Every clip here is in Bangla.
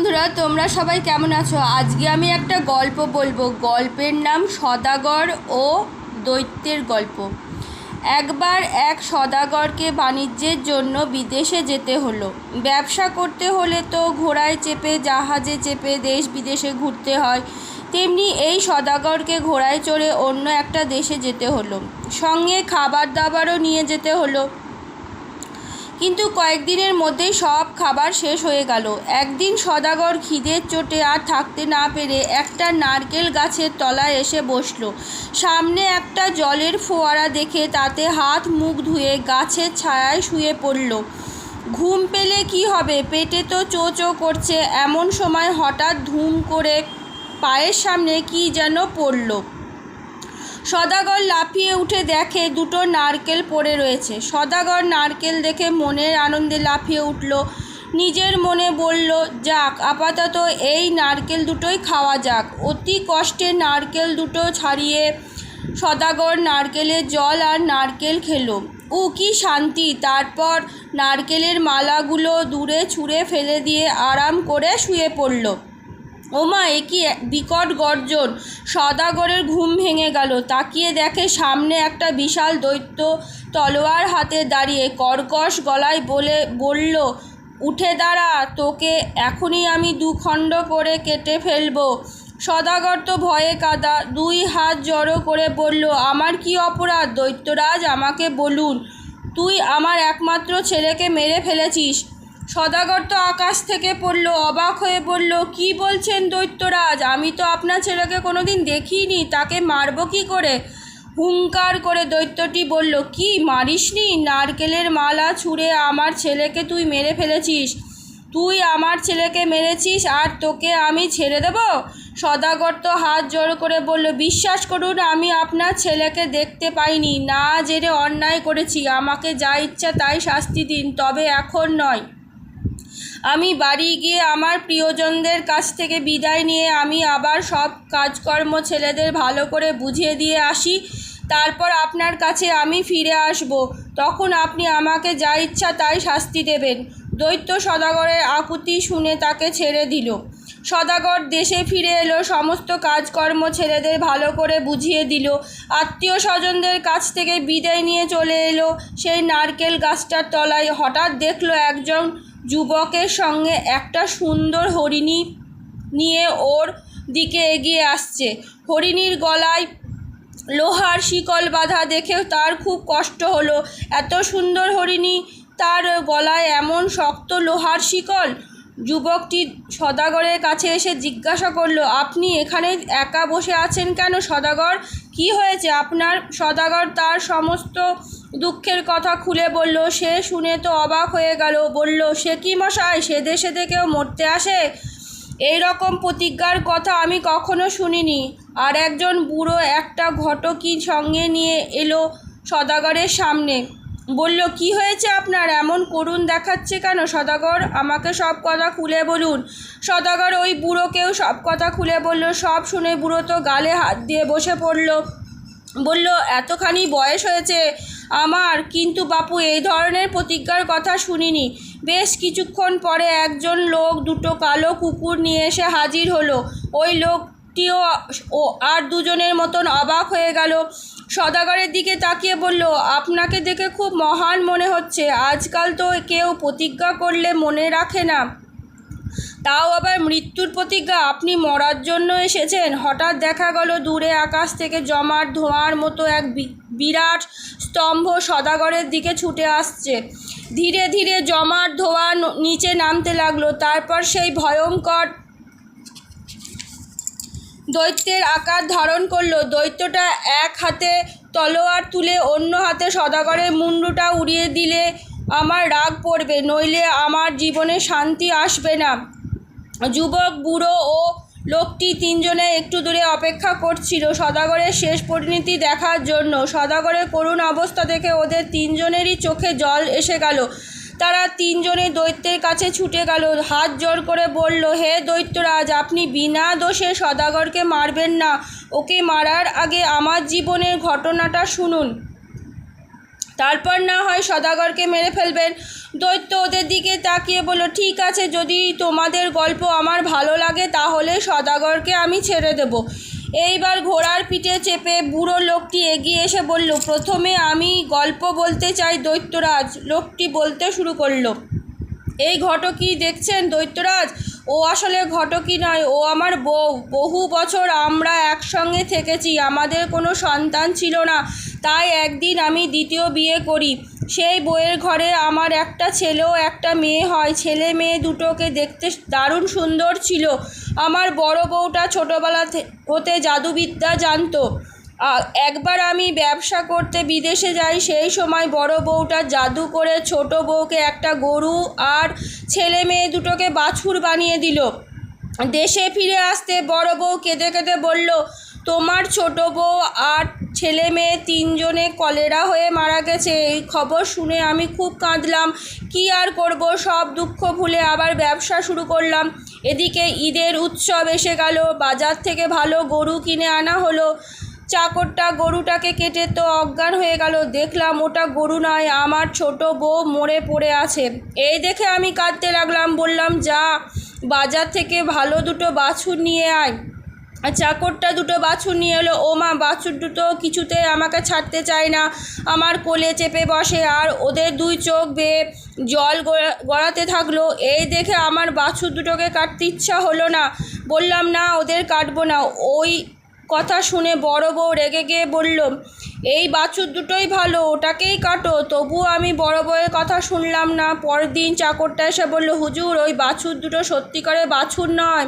বন্ধুরা, তোমরা সবাই কেমন আছো? আজকে আমি একটা গল্প বলব। গল্পের নাম সদাগর ও দৈত্যের গল্প। একবার এক সদাগরকে বাণিজ্যের জন্য বিদেশে যেতে হলো। ব্যবসা করতে হলে তো ঘোড়ায় চেপে, জাহাজে চেপে, দেশ বিদেশে ঘুরতে হয়। তেমনি এই সদাগরকে ঘোড়ায় চড়ে অন্য একটা দেশে যেতে হলো। সঙ্গে খাবার দাবারও নিয়ে যেতে হলো। কিন্তু কয়েকদিনের মধ্যেই সব খাবার শেষ হয়ে গেল। একদিন সদাগর খিদের চোটে আর থাকতে না পেরে একটা নারকেল গাছের তলায় এসে বসল। সামনে একটা জলের ফোয়ারা দেখে তাতে হাত মুখ ধুয়ে গাছের ছায়ায় শুয়ে পড়ল। ঘুম পেলে কি হবে? পেটে তো চো চো করছে। এমন সময় হঠাৎ ধুম করে পায়ের সামনে কি যেন পড়ল। সদাগর লাফিয়ে উঠে দেখে দুটো নারকেল পড়ে রয়েছে। সদাগর নারকেল দেখে মনের আনন্দে লাফিয়ে উঠল। নিজের মনে বলল, যাক, আপাতত এই নারকেল দুটোই খাওয়া যাক। অতি কষ্টে নারকেল দুটো ছাড়িয়ে সদাগর নারকেলের জল আর নারকেল খেলো। উ, কি শান্তি! তারপর নারকেলের মালাগুলো দূরে ছুঁড়ে ফেলে দিয়ে আরাম করে শুয়ে পড়ল। ওমা, এ কি বিকট গর্জন। সদাগরের ঘুম ভেঙে গেল। তাকিয়ে দেখে সামনে একটা বিশাল দৈত্য তলোয়ার হাতে দাঁড়িয়ে কর্কশ গলায় বলে, বলল, উঠে দাঁড়া, তোকে এখনই আমি দুখণ্ড করে কেটে ফেলব। সদাগর তো ভয়ে কাদা, দুই হাত জড়ো করে বলল, আমার কি অপরাধ? দৈত্যরাজ, আমাকে বলুন, তুই আমার একমাত্র ছেলেকে মেরে ফেলেছিস। সদাগর তো আকাশ থেকে পড়ল, অবাক হয়ে বলল, কি বলছেন দৈত্যরাজ? আমি তো আপনার ছেলেকে কোনোদিন দেখিনি, তাকে মারবো কি করে? হুঙ্কার করে দৈত্যটি বলল, কি, মারিসনি? নারকেলের মালা ছুঁড়ে আমার ছেলেকে তুই মেরে ফেলেছিস। তুই আমার ছেলেকে মেরেছিস আর তোকে আমি ছেড়ে দেব? সদাগর তো হাত জোর করে বলল, বিশ্বাস করুন, আমি আপনার ছেলেকে দেখতে পাইনি। না জেরে অন্যায় করেছি। আমাকে যা ইচ্ছা তাই শাস্তি দিন, তবে এখন নয়। আমি বাড়ি গিয়ে আমার প্রিয়জনদের কাছ থেকে বিদায় নিয়ে আমি আবার সব কাজকর্ম ছেলেদের ভালো করে বুঝিয়ে দিয়ে আসি। তারপর আপনার কাছে আমি ফিরে আসব। তখন আপনি আমাকে যা ইচ্ছা তাই শাস্তি দেবেন। দৈত্য সদাগরের আকুতি শুনে তাকে ছেড়ে দিল। সদাগর দেশে ফিরে এলো, সমস্ত কাজকর্ম ছেলেদের ভালো করে বুঝিয়ে দিল। আত্মীয় স্বজনদের কাছ থেকে বিদায় নিয়ে চলে এলো। সেই নারকেল গাছটার তলায় হঠাৎ দেখল একজন যুবকের সঙ্গে একটা সুন্দর হরিণী নিয়ে ওর দিকে এগিয়ে আসছে। হরিণীর গলায় লোহার শিকল বাঁধা দেখে তার খুব কষ্ট হলো। এত সুন্দর হরিণী, তার গলায় এমন শক্ত লোহার শিকল। যুবকটি সদাগরের কাছে এসে জিজ্ঞাসা করল, আপনি এখানে একা বসে আছেন কেন সদাগর? কি হয়েছে? আপনার সদাগর তার সমস্ত দুঃখের কথা খুলে বলল, সে শুনে তো অবাক হয়ে গেল। বলল, সে কি মশাই? সে দেশে কেউ মরতে আসে? এই রকম প্রতিজ্ঞার কথা আমি কখনো শুনিনি। আর একজন বুড়ো একটা ঘটকি সঙ্গে নিয়ে এলো সদাগরের সামনে। বলল, কি হয়েছে আপনার? এমন করুণ দেখাচ্ছে কেন? সদাগর, আমাকে সব কথা খুলে বলুন। সদাগর ওই বুড়োকেও সব কথা খুলে বলল। সব শুনে বুড়ো তো গালে হাত দিয়ে বসে পড়ল। বলল, এতখানি বয়স হয়েছে। আমার, কিন্তু বাপু এই ধরনের প্রতিজ্ঞার কথা শুনিনি। বেশ কিছুক্ষণ পরে একজন লোক দুটো কালো কুকুর নিয়ে এসে হাজির হলো। ওই লোকটিও ও আর দুজনের মতন অবাক হয়ে গেল। সদাগরের দিকে তাকিয়ে বলল, আপনাকে দেখে খুব মহান মনে হচ্ছে। আজকাল তো কেউ প্রতিজ্ঞা করলে মনে রাখে না। তাও আবার মৃত্যুর প্রতিজ্ঞা? আপনি মরার জন্য এসেছেন। হঠাৎ দেখা গেল দূরে আকাশ থেকে জমাট ধোঁয়ার মতো এক বিরাট স্তম্ভ সদাগরের দিকে ছুটে আসছে। ধীরে ধীরে জমাট ধোঁয়া নিচে নামতে লাগল। তারপর সেই ভয়ঙ্কর দৈত্যের আকার ধারণ করল। দৈত্যটা এক হাতে তলোয়ার তুলে অন্য হাতে সদাগরের মুন্ডুটা উড়িয়ে দিলে আমার রাগ পড়বে, নইলে আমার জীবনে শান্তি আসবে না। যুবক, বুড়ো ও লোকটি তিনজনে একটু দূরে অপেক্ষা করছিল। সদাগরের শেষ পরিণতি দেখার জন্য। সদাগরের করুণ অবস্থা দেখে ওদের তিনজনেরই চোখে জল এসে গেল। তারা তিনজনে দৈত্যের কাছে ছুটে গেল। হাত জোর করে বলল, হে দৈত্যরাজ, আপনি বিনা দোষে সদাগরকে মারবেন না। ওকে মারার আগে আমার জীবনের ঘটনাটা শুনুন। তারপর না হয় সদাগরকে মেরে ফেলবেন। দৈত্য ওদের দিকে তাকিয়ে বলল, ঠিক আছে, যদি তোমাদের গল্প আমার ভালো লাগে, তাহলে সদাগরকে আমি ছেড়ে দেব। এইবার ঘোড়ার পিঠে চেপে বুড়ো লোকটি এগিয়ে এসে বলল, প্রথমে আমি গল্প বলতে চাই, দৈত্যরাজ। লোকটি বলতে শুরু করল, এই ঘটকি দেখছেন দৈত্যরাজ? ও আসলে ঘটকি নয়, ও আমার বউ। বহু বছর আমরা একসঙ্গে থেকেছি, আমাদের কোনো সন্তান ছিল না। তাই একদিন আমি দ্বিতীয় বিয়ে করি। সেই বইয়ের ঘরে আমার একটা ছেলেও একটা মেয়ে হয়। ছেলে মেয়ে দুটোকে দেখতে দারুণ সুন্দর ছিল। আমার বড় বউটা ছোটোবেলা হতে জাদুবিদ্যা জানতো। একবার আমি ব্যবসা করতে বিদেশে যাই, সেই সময় বড় বউটা জাদু করে ছোট বউকে একটা গরু আর ছেলে মেয়ে দুটোকে বাছুর বানিয়ে দিল। দেশে ফিরে আসতে বড় বউ কেঁদে কেঁদে বলল, তোমার ছোট বউ আর ছেলে মেয়ে তিনজনে কলেরা হয়ে মারা গেছে। এই খবর শুনে আমি খুব কাঁদলাম। কি আর করব? সব দুঃখ ভুলে আবার ব্যবসা শুরু করলাম। এদিকে ঈদের উৎসব এসে গেল। বাজার থেকে ভালো গরু কিনে আনা হলো। চাকরটা গরুটাকে কেটে তো অজ্ঞান হয়ে গেল। দেখলাম ওটা গরু নয়, আমার ছোট বউ মরে পড়ে আছে। এই দেখে আমি কাঁদতে লাগলাম, বললাম, যা, বাজার থেকে ভালো দুটো বাছুর নিয়ে আয়। চাকরটা দুটো বাছুর নিয়ে এলো। ও মা, বাছুর দুটো কিছুতে আমাকে ছাড়তে চায় না। আমার কোলে চেপে বসে আর ওদের দুই চোখ বেয়ে জল গড়াতে থাকল। এই দেখে আমার বাছুর দুটোকে কাটতে ইচ্ছা হলো না। বললাম, না, ওদের কাটবো না। ওই কথা শুনে বড় বউ রেগে গিয়ে বলল, এই বাছুর দুটোই ভালো, ওটাকেই কাটো। তবুও আমি বড় বউয়ের কথা শুনলাম না। পরদিন চাকরটা এসে বলল, হুজুর, ওই বাছুর দুটো সত্যিকারের বাছুর নয়।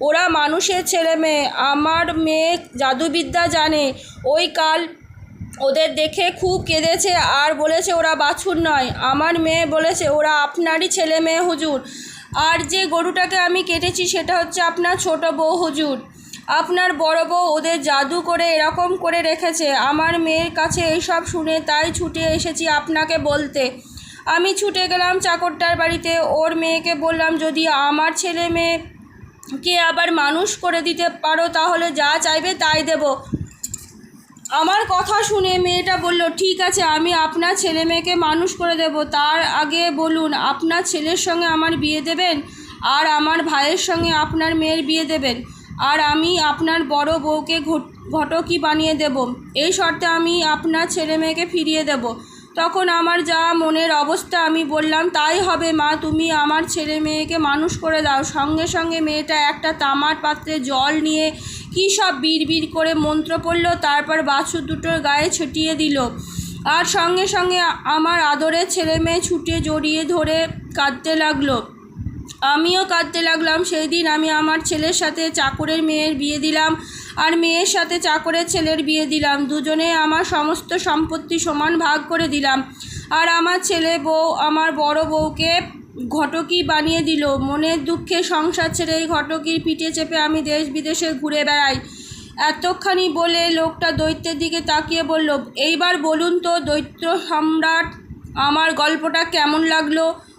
ওরা মানুষের ছেলে মেয়ে। আমার মেয়ে জাদুবিদ্যা জানে। ওই কাল ওদের দেখে খুব কেঁদেছে আর বলেছে ওরা বাছুর নয়। আমার মেয়ে বলেছে, ওরা আপনারই ছেলে মেয়ে, হুজুর। আর যে গরুটাকে আমি কেটেছি, সেটা হচ্ছে আপনার ছোট বউ, হুজুর। আপনার বড় বউ ওদের জাদু করে এরকম করে রেখেছে। আমার মেয়ের কাছে এইসব শুনে তাই ছুটে এসেছি আপনাকে বলতে। আমি ছুটে গেলাম চাকরটার বাড়িতে। ওর মেয়েকে বললাম, যদি আমার ছেলে মেয়ে কে আবার মানুষ করে দিতে পারো, তাহলে যা চাইবে তাই দেব। আমার কথা শুনে মেয়েটা বলল, ঠিক আছে, আমি আপনার ছেলে মেয়েকে মানুষ করে দেব। তার আগে বলুন, আপনার ছেলের সঙ্গে আমার বিয়ে দেবেন? আর আমার ভাইয়ের সঙ্গে আপনার মেয়ের বিয়ে দেবেন? আর আমি আপনার বড় বউকে ঘট- ঘটকি বানিয়ে দেব। এই শর্তে আমি আপনার ছেলে মেয়েকে ফিরিয়ে দেব। তখন আমার যা মনের অবস্থা আমি বললাম, তাই হবে মা, তুমি আমার ছেলে মেয়েকে মানুষ করে দাও। সঙ্গে সঙ্গে মেয়েটা একটা তামার পাত্রে জল নিয়ে কী সব বিড় করে মন্ত্র পড়ল, তারপর বাছুর দুটোর গায়ে ছিটিয়ে দিল। আর সঙ্গে সঙ্গে আমার আদরের ছেলে মেয়ে ছুটে জড়িয়ে ধরে কাঁদতে লাগল। আমিও কাঁদতে লাগলাম। সেই দিন আমি আমার ছেলের সাথে চাকরের মেয়ের বিয়ে দিলাম আর মেয়ের সাথে চাকরের ছেলের বিয়ে দিলাম। দুজনে আমার সমস্ত সম্পত্তি সমান ভাগ করে দিলাম। আর আমার ছেলে বউ, আমার বড় বউকে ঘটকি বানিয়ে দিল। মনের দুঃখে সংসার ছেড়ে এই ঘটকির পিঠে চেপে আমি দেশ বিদেশে ঘুরে বেড়াই। এতখানি বলে লোকটা দৈত্যের দিকে তাকিয়ে বলল, এইবার বলুন তো দৈত্য সম্রাট, আমার গল্পটা কেমন লাগল?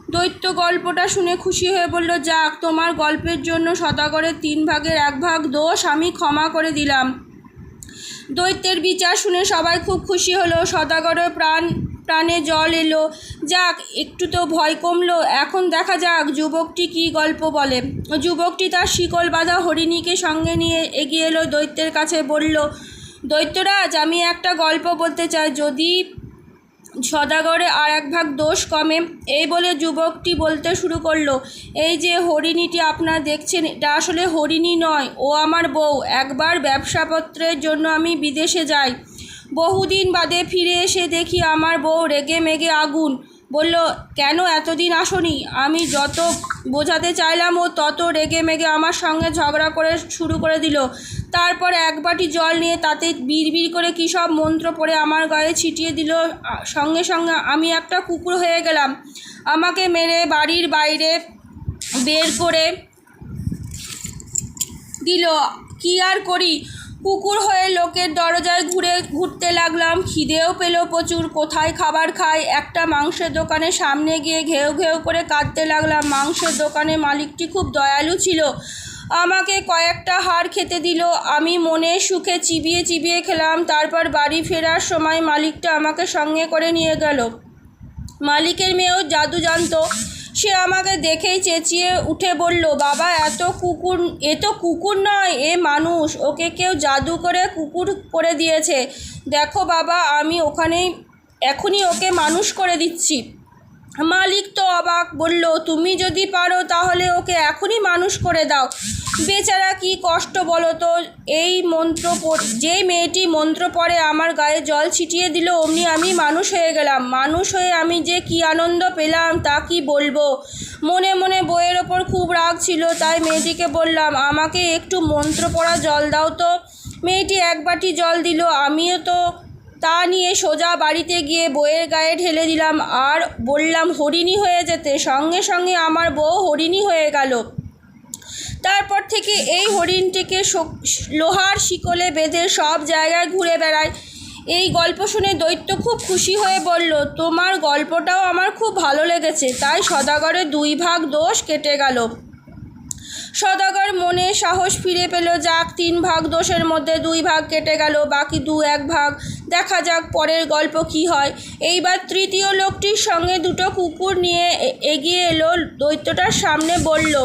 দৈত্য গল্পটা শুনে খুশি হয়ে বলল, যাক, তোমার গল্পের জন্য সদাগরের তিন ভাগের এক ভাগ দোষ আমি ক্ষমা করে দিলাম। দৈত্যের বিচার শুনে সবাই খুব খুশি হলো। সদাগরের প্রাণ, প্রাণে জল এলো। যাক, একটু তো ভয় কমলো। এখন দেখা যাক যুবকটি কী গল্প বলে। যুবকটি তার শিকল বাঁধা হরিণীকে সঙ্গে নিয়ে এগিয়ে এলো। দৈত্যের কাছে বলল, দৈত্যরাজ, আমি একটা গল্প বলতে চাই। যদি সদাগরে আর এক ভাগ দোষ কমে। এই বলে যুবকটি বলতে শুরু করল, এই যে হরিণীটি আপনারা দেখছেন, এটা আসলে হরিণী নয়, ও আমার বউ। একবার ব্যবসাপত্রের জন্য আমি বিদেশে যাই। বহুদিন বাদে ফিরে এসে দেখি আমার বউ রেগে মেগে আগুন। বলল, কেন এতদিন আসনি? আমি যত বোঝাতে চাইলাম, ও তত রেগে মেগে আমার সঙ্গে ঝগড়া করে শুরু করে দিল। তারপর এক বাটি জল নিয়ে তাতে বিড়বিড় করে কী সব মন্ত্র পড়ে আমার গায়ে ছিটিয়ে দিল। সঙ্গে সঙ্গে আমি একটা কুকুর হয়ে গেলাম। আমাকে মেরে বাড়ির বাইরে বের করে দিল। কি আর করি? কুকুর হয়ে লোকের দরজায় ঘুরে ঘুরতে লাগলাম। খিদেও পেল প্রচুর। কোথায় খাবার খাই? একটা মাংসের দোকানের সামনে গিয়ে ঘেউ ঘেউ করে কাঁদতে লাগলাম। মাংসের দোকানের মালিকটি খুব দয়ালু ছিল। আমাকে কয়েকটা হাড় খেতে দিল। আমি মনে সুখে চিবিয়ে চিবিয়ে খেলাম, তারপর বাড়ি ফেরার সময় মালিকটা আমাকে সঙ্গে করে নিয়ে গেল। মালিকের মেয়েও জাদু জানতো। সে আমাকে দেখেই চেঁচিয়ে উঠে বলল, বাবা, এত কুকুর, এ তো কুকুর নয়, এ মানুষ। ওকে কেউ জাদু করে কুকুর করে দিয়েছে। দেখো বাবা, আমি ওখানেই, এখনই ওকে মানুষ করে দিচ্ছি। মালিক তো অবাক বলল, তুমি যদি পারো তাহলে ওকে এখনই মানুষ করে দাও। বেচারা কি কষ্ট বলো তো, এই মন্ত্র যেই মেয়েটি মন্ত্র পড়ে আমার গায়ে জল ছিটিয়ে দিল, অমনি আমি মানুষ হয়ে গেলাম। মানুষ হয়ে আমি যে কি আনন্দ পেলাম তা কি বলব? মনে মনে বইয়ের ওপর খুব রাগ ছিল, তাই মেয়েটিকে বললাম, আমাকে একটু মন্ত্র পড়া জল দাও তো। মেয়েটি এক বাটি জল দিল, আমিও তো তা নিয়ে সোজা বাড়িতে গিয়ে বউয়ের গায়ে ঢেলে দিলাম। আর বললাম, হরিণী হয়ে যেতে। সঙ্গে সঙ্গে আমার বউ হরিণী হয়ে গেল। তারপর থেকে এই হরিণটিকে লোহার শিকলে বেঁধে সব জায়গায় ঘুরে বেড়ায়। এই গল্প শুনে দৈত্য খুব খুশি হয়ে বলল, তোমার গল্পটাও আমার খুব ভালো লেগেছে। তাই সদাগরের দুই ভাগ দোষ কেটে গেল। সদাগর মনে সাহস ফিরে পেল যাক, তিন ভাগ দোষের মধ্যে দুই ভাগ কেটে গেল, বাকি দু এক ভাগ। দেখা যাক পরের গল্প কি হয়। এইবার তৃতীয় লোকটির সঙ্গে দুটো কুকুর নিয়ে এগিয়ে এলো, দৈত্যটার সামনে বলল,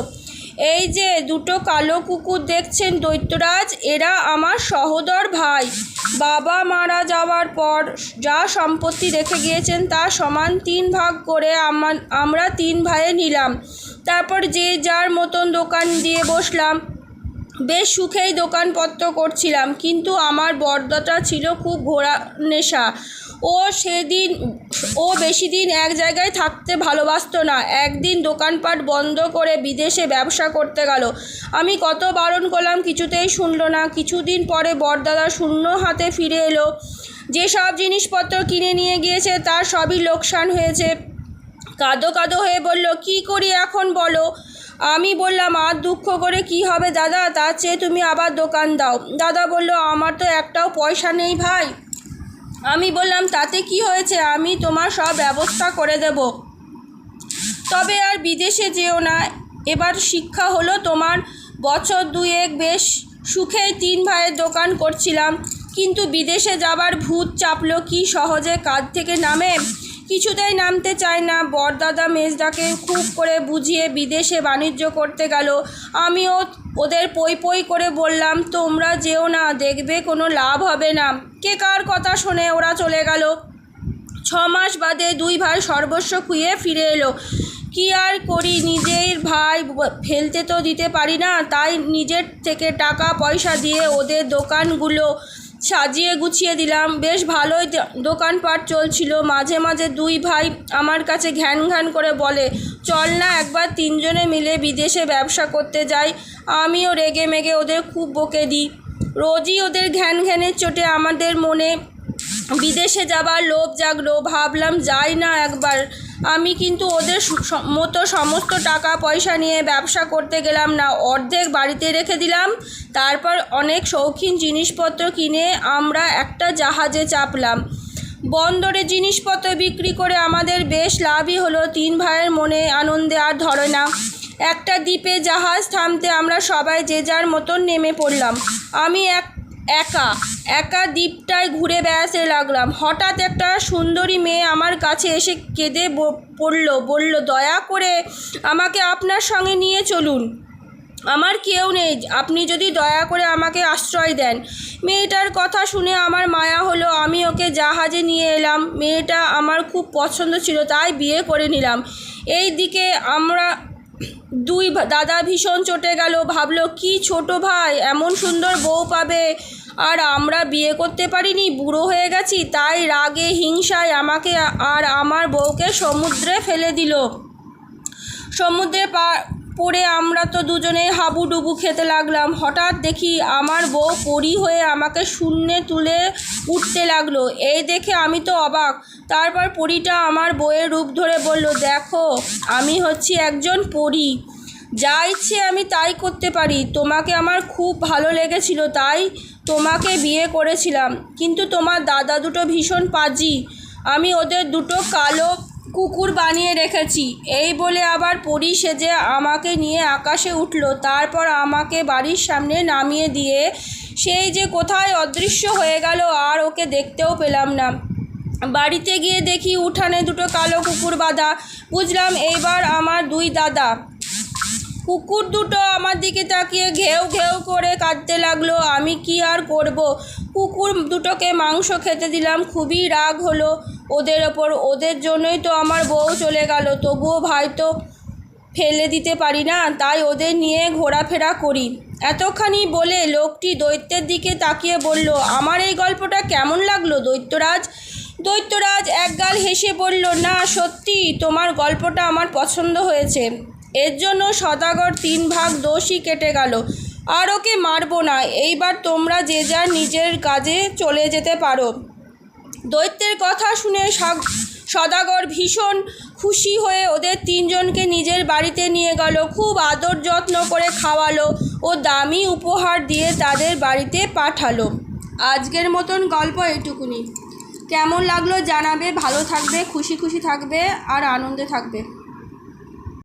এই যে দুটো কালো কুকুর দেখছেন দৈত্যরাজ, এরা আমার সহোদর ভাই। বাবা মারা যাওয়ার পর যা সম্পত্তি রেখে গিয়েছেন তা সমান তিন ভাগ করে আমার তিন ভাইয়ে নিলাম। তারপর যে যার মতন দোকান দিয়ে বসলাম, বেশ সুখেই দোকানপত্র করছিলাম, কিন্তু আমার বর্দাটা ছিল খুব ঘোরা নেশা। ও সেদিন, ও বেশি দিন এক জায়গায় থাকতে ভালোবাসতো না, একদিন দোকানপাট বন্ধ করে বিদেশে ব্যবসা করতে গেল। আমি কত বারণ করলাম, কিছুতেই শুনলো না। কিছুদিন পরে বরদাদা শূন্য হাতে ফিরে এলো। যেসব জিনিসপত্র কিনে নিয়ে গিয়েছে, তার সবই লোকসান হয়েছে। কাঁদো কাঁদো হয়ে বলল, কি করি এখন বলো? আমি বললাম, আর দুঃখ করে কি হবে দাদা? তার চেয়ে তুমি আবার দোকান দাও। দাদা বলল, আমার তো একটাও পয়সা নেই ভাই। আমি বললাম, তাতে কি হয়েছে? আমি তোমার সব ব্যবস্থা করে দেব। তবে আর বিদেশে যেও না। এবার শিক্ষা হলো তোমার বছর দুয়েক বেশ সুখেই তিন ভাইয়ের দোকান করছিলাম। কিন্তু বিদেশে যাবার ভূত চাপলো কি সহজে? কাজ থেকে নামে? কিছুতেই নামতে চায় না। বরদাদা মেজদাকে খুব করে বুঝিয়ে বিদেশে বাণিজ্য করতে গেল। আমিও ওদের পই পই করে বললাম, তোমরা যেও না, দেখবে কোনো লাভ হবে না। কে কার কথা শুনে ওরা চলে গেল? ছ মাস বাদে দুই ভাই সর্বস্ব খুঁয়ে ফিরে এলো। কি আর করি, নিজের ভাই ফেলতে তো দিতে পারি না, তাই নিজের থেকে টাকা পয়সা দিয়ে ওদের দোকানগুলো সাজিয়ে গুছিয়ে দিলাম। বেশ ভালোই দোকানপাট চলছিল। মাঝে মাঝে দুই ভাই আমার কাছে ঘ্যান ঘ্যান করে বলে, চল না, একবার তিনজনে মিলে বিদেশে ব্যবসা করতে যাই। আমিও রেগে মেগে ওদের খুব বকে দিই। রোজই ওদের ঘ্যান ঘ্যানের চোটে আমাদের মনে বিদেশে যাবার লোভ জাগলো। ভাবলাম, যাই না একবার। আমি কিন্তু ওদের মতো সমস্ত টাকা পয়সা নিয়ে ব্যবসা করতে গেলাম না। অর্ধেক বাড়িতে রেখে দিলাম। তারপর অনেক শৌখিন জিনিসপত্র কিনে আমরা একটা জাহাজে চাপলাম। বন্দরে জিনিসপত্র বিক্রি করে আমাদের বেশ লাভই হলো। তিন ভাইয়ের মনে আনন্দে আর ধরে না। একটা দ্বীপে জাহাজ থামতে আমরা সবাই যে যার মতন নেমে পড়লাম। আমি এক একা একা দ্বীপটায় ঘুরে বেড়াতে লাগলাম। হঠাৎ একটা সুন্দরী মেয়ে আমার কাছে এসে কেঁদে পড়ল, বলল, দয়া করে আমাকে আপনার সঙ্গে নিয়ে চলুন। আমার কেউ নেই। আপনি যদি দয়া করে আমাকে আশ্রয় দেন মেয়েটার কথা শুনে আমার মায়া হলো। আমি ওকে জাহাজে নিয়ে এলাম। মেয়েটা আমার খুব পছন্দ ছিল, তাই বিয়ে করে নিলাম। এই দিকে আমরা দুই দাদা ভীষণ চটে গেল, ভাবলো, কি ছোট ভাই, এমন সুন্দর বউ পাবে। আর আমরা বিয়ে করতে পারিনি, বুড়ো হয়ে গেছি, তাই রাগে, হিংসায় আমাকে আর আমার বউকে সমুদ্রে ফেলে দিল। সমুদ্রে পা পড়ে আমরা তো দুজনেই হাবুডুবু খেতে লাগলাম। হঠাৎ দেখি আমার বউ পরি হয়ে আমাকে শূন্যে তুলে উঠতে লাগল। এই দেখে আমি তো অবাক। তারপর পরিটা আমার বউয়ের রূপ ধরে বলল, দেখো, আমি হচ্ছি একজন পরি। যা ইচ্ছে আমি তাই করতে পারি। তোমাকে আমার খুব ভালো লেগেছিল, তাই তোমাকে বিয়ে করেছিলাম। কিন্তু তোমার দাদা দুটো ভীষণ পাজি। আমি ওদের দুটো কালো কুকুর বানিয়ে রেখেছি। এই বলে আবার পরি সেজে আমাকে নিয়ে আকাশে উঠল। তারপর আমাকে বাড়ির সামনে নামিয়ে দিয়ে সেই যে কোথায় অদৃশ্য হয়ে গেল আর ওকে দেখতেও পেলাম না। বাড়িতে গিয়ে দেখি উঠানে দুটো কালো কুকুর বাঁধা। বুঝলাম এইবার আমার দুই দাদা। কুকুর দুটো আমার দিকে তাকিয়ে ঘেউ ঘেউ করে কাঁদতে লাগল। আমি কি আর করব? কুকুর দুটোকে মাংস খেতে দিলাম। খুবই রাগ হলো। ওদের ওপর, ওদের জন্যই তো আমার বউ চলে গেল। তবুও ভাই তো ফেলে দিতে পারি না, তাই ওদের নিয়ে ঘোরাফেরা করি। এতখানি বলে লোকটি দৈত্যের দিকে তাকিয়ে বলল, আমার এই গল্পটা কেমন লাগল দৈত্যরাজ? দৈত্যরাজ একগাল হেসে বলল, না, সত্যি তোমার গল্পটা আমার পছন্দ হয়েছে। এর জন্য সদাগর তিন ভাগ দোষই কেটে গেল। আর ওকে মারবো না। এইবার তোমরা যে যার নিজের কাজে চলে যেতে পারো। দৈত্যের কথা শুনে সদাগর ভীষণ খুশি হয়ে ওদের তিনজনকে নিজের বাড়িতে নিয়ে গেল। খুব আদর যত্ন করে খাওয়ালো ও দামি উপহার দিয়ে তাদের বাড়িতে পাঠালো। আজকের মতন গল্প এটুকুনি। কেমন লাগল জানাবে, ভালো থাকবে, খুশি খুশি থাকবে আর আনন্দে থাকবে।